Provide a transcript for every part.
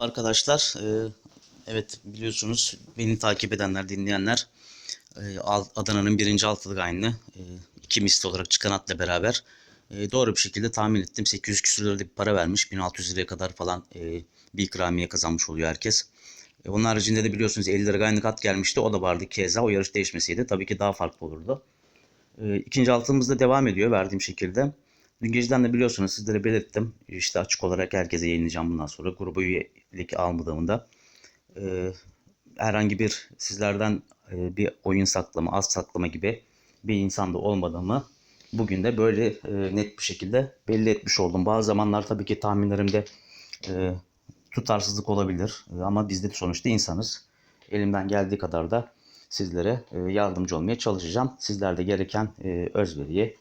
Arkadaşlar, e, evet biliyorsunuz beni takip edenler, dinleyenler e, Adana'nın birinci altılı aynı e, iki misli olarak çıkan atla beraber doğru bir şekilde tahmin ettim. 800 küsur lirada bir para vermiş. 1600 liraya kadar falan bir ikramiye kazanmış oluyor herkes. Onun haricinde de biliyorsunuz 50 lira aynı at gelmişti. O da vardı keza. O yarış değişmeseydi tabii ki daha farklı olurdu. E, ikinci altımız da devam ediyor verdiğim şekilde. Dün geceden de biliyorsunuz sizlere belirttim. İşte açık olarak herkese yayınlayacağım bundan sonra. Gruba üyelik almadığımda. Ee, herhangi bir sizlerden e, bir oyun saklama, az saklama gibi bir insanda olmadığımı bugün de böyle e, net bir şekilde belli etmiş oldum. Bazı zamanlar tabii ki tahminlerimde e, tutarsızlık olabilir. E, ama biz de sonuçta insanız. Elimden geldiği kadar da sizlere e, yardımcı olmaya çalışacağım. Sizler de gereken e, özveriyi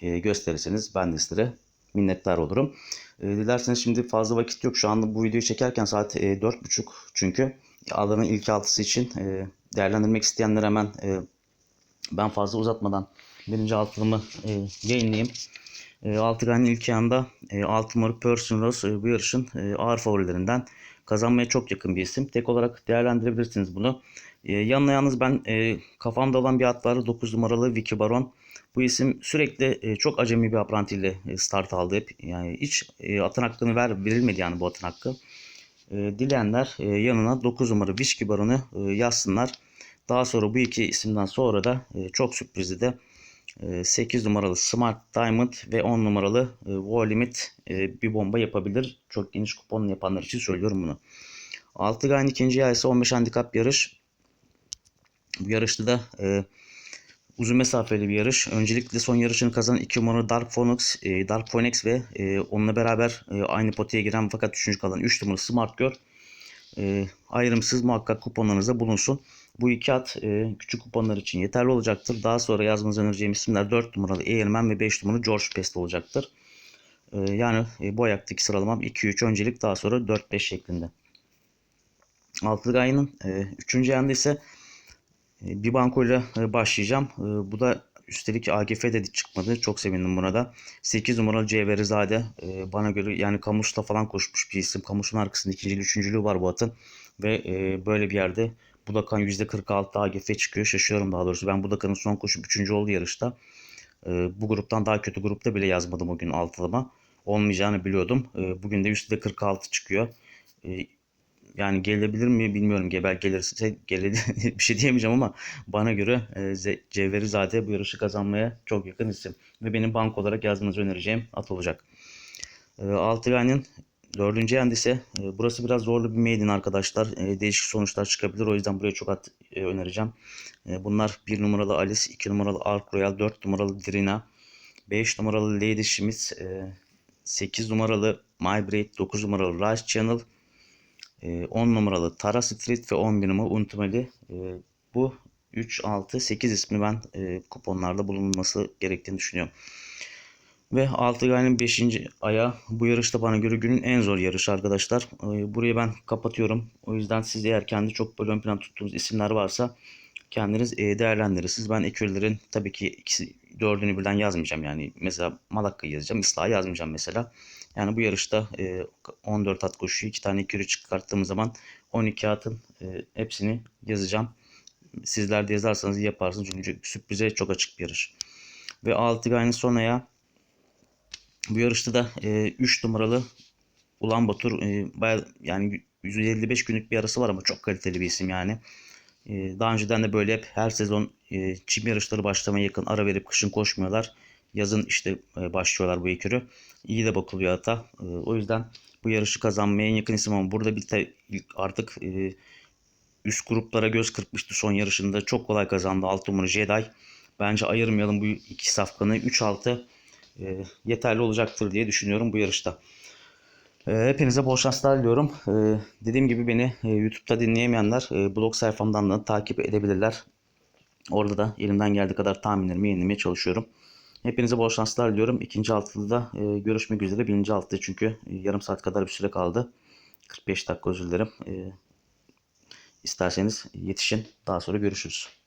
e, gösterirseniz ben de sizlere minnettar olurum. E, dilerseniz şimdi fazla vakit yok. Şu anda bu videoyu çekerken saat e, 4.30 çünkü. Alanın ilk altısı için e, değerlendirmek isteyenler hemen e, ben fazla uzatmadan birinci altılımı e, yayınlayayım. E, Altıgan'ın ilk yanında e, 6 numaralı Person Rose e, bu yarışın e, ağır favorilerinden kazanmaya çok yakın bir isim. Tek olarak değerlendirebilirsiniz bunu. E, yanına yalnız ben e, kafamda olan bir at var. 9 numaralı Vicky Baron. Bu isim sürekli e, çok acemi bir aprantiyle e, start aldı hep. Yani hiç e, atın hakkını ver, verilmedi yani bu atın hakkı. E, dileyenler e, yanına 9 numara Vicky Baron'u e, yazsınlar. Daha sonra bu iki isimden sonra da e, çok sürprizli de e, 8 numaralı Smart Diamond ve 10 numaralı e, Wall Limit e, bir bomba yapabilir. Çok geniş kupon yapanlar için söylüyorum bunu. 6 Gayn ikinci ise 15 handikap yarış. Bu yarışta da e, uzun mesafeli bir yarış. Öncelikle son yarışını kazanan 2 numaralı Dark Phoenix, e, Dark Phoenix ve e, onunla beraber e, aynı potaya giren fakat 3. kalan 3 numaralı Smart Girl e, ayrımsız muhakkak kuponlarınızda bulunsun. Bu iki at e, küçük kuponlar için yeterli olacaktır. Daha sonra yazmanızı önereceğim isimler 4 numaralı Eğilmen ve 5 numaralı George Best olacaktır. E, yani e, bu ayaktaki sıralamam 2-3 öncelik daha sonra 4-5 şeklinde. Altılı Gay'ın 3. yanında ise e, bir bankoyla e, başlayacağım. E, bu da üstelik AGF de çıkmadı. Çok sevindim buna da. 8 numaralı Cevherizade e, bana göre yani Kamus'ta falan koşmuş bir isim. Kamus'un arkasında ikinciliği, üçüncülüğü var bu atın. Ve e, böyle bir yerde Budakan %46 AGF çıkıyor. Şaşıyorum daha doğrusu. Ben Budakan'ın son koşup 3. oldu yarışta. Bu gruptan daha kötü grupta bile yazmadım o gün altıma. Olmayacağını biliyordum. Bugün de %46 çıkıyor. Yani gelebilir mi bilmiyorum. Gebel gelirse gelir bir şey diyemeyeceğim ama bana göre e, Cevherizade bu yarışı kazanmaya çok yakın isim. Ve benim bank olarak yazmanızı önereceğim at olacak. E, Altıgan'ın dördüncü yendi ise e, burası biraz zorlu bir maiden arkadaşlar. E, değişik sonuçlar çıkabilir. O yüzden buraya çok at e, önereceğim. E, bunlar 1 numaralı Alice, 2 numaralı Ark Royal, 4 numaralı Drina, 5 numaralı Lady Schmidt, e, 8 numaralı My Braid, 9 numaralı Rice Channel, 10 numaralı Tara Street ve 11 numaralı Untumeli. Bu 3, 6, 8 ismi ben e, kuponlarda bulunması gerektiğini düşünüyorum. Ve 6 Gay'ın 5. aya bu yarışta bana göre günün en zor yarışı arkadaşlar. E, burayı ben kapatıyorum. O yüzden siz eğer kendi çok böyle plan tuttuğunuz isimler varsa kendiniz e, değerlendirirsiniz. Ben ekürlerin tabii ki ikisi dördünü birden yazmayacağım. Yani mesela Malakka'yı yazacağım. İslah'ı yazmayacağım mesela. Yani bu yarışta e, 14 at koşuyu 2 tane ekürü çıkarttığımız zaman 12 atın e, hepsini yazacağım. Sizler de yazarsanız yaparsınız. Çünkü sürprize çok açık bir yarış. Ve 6 Gay'ın son ayağı bu yarışta da e, 3 numaralı Ulan Batur e, baya, yani 155 günlük bir arası var ama çok kaliteli bir isim yani. E, daha önceden de böyle hep her sezon e, çim yarışları başlamaya yakın ara verip kışın koşmuyorlar. Yazın işte e, başlıyorlar bu ekürü. İyi de bakılıyor hatta. E, o yüzden bu yarışı kazanmaya en yakın isim ama burada bir te, artık e, üst gruplara göz kırpmıştı son yarışında. Çok kolay kazandı 6 numara Jedi. Bence ayırmayalım bu iki safkanı. 3-6 e, yeterli olacaktır diye düşünüyorum bu yarışta. E, hepinize bol şanslar diliyorum. E, dediğim gibi beni e, YouTube'da dinleyemeyenler e, blog sayfamdan da takip edebilirler. Orada da elimden geldiği kadar tahminlerimi yenilemeye çalışıyorum. Hepinize bol şanslar diliyorum. İkinci altılıda e, görüşmek üzere. Birinci altıda çünkü yarım saat kadar bir süre kaldı. 45 dakika özür dilerim. İsterseniz yetişin. Daha sonra görüşürüz.